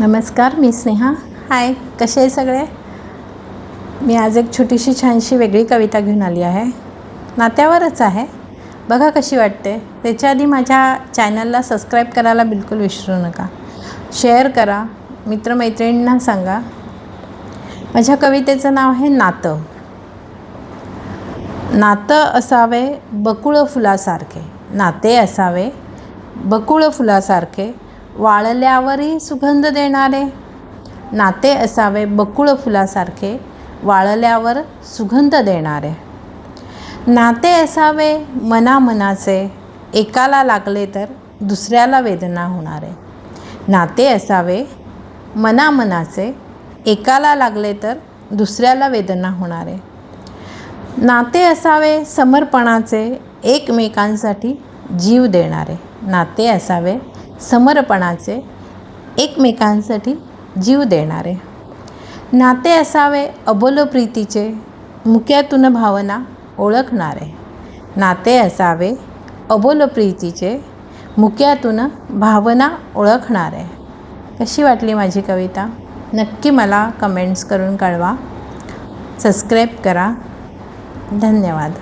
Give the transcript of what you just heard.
नमस्कार मी स्नेहा. हाय कसे आहे सगळे? मी आज एक छोटीशी छानशी वेगळी कविता घेऊन आली आहे. नात्यावरच आहे. बघा कशी वाटते. त्याच्या आधी माझ्या चॅनलला सबस्क्राईब करायला बिलकुल विसरू नका. शेअर करा. मित्रमैत्रिणींना सांगा. माझ्या कवितेचं नाव आहे नातं. नातं असावे बकुळ फुलासारखे नाते असावे बकुळ फुलासारखे वाळल्यावरही सुगंध देणारे. नाते असावे बकुळ फुलासारखे वाळल्यावर सुगंध देणारे. नाते असावे मनामनाचे एकाला लागले तर दुसऱ्याला वेदना होणारे. नाते असावे मनामनाचे एकाला लागले तर दुसऱ्याला वेदना होणारे. नाते असावे समर्पणाचे एकमेकांसाठी जीव देणारे. नाते असावे समर्पणाचे एकमेकांसाठी जीव देणारे. नाते असावे अबोल प्रीतीचे मुक्यातून भावना ओळखणारे. नाते असावे अबोल प्रीतीचे मुक्यातून भावना ओळखणारे. कशी वाटली माझी कविता? नक्की मला कमेंट्स करून कळवा. सबस्क्राईब करा. धन्यवाद.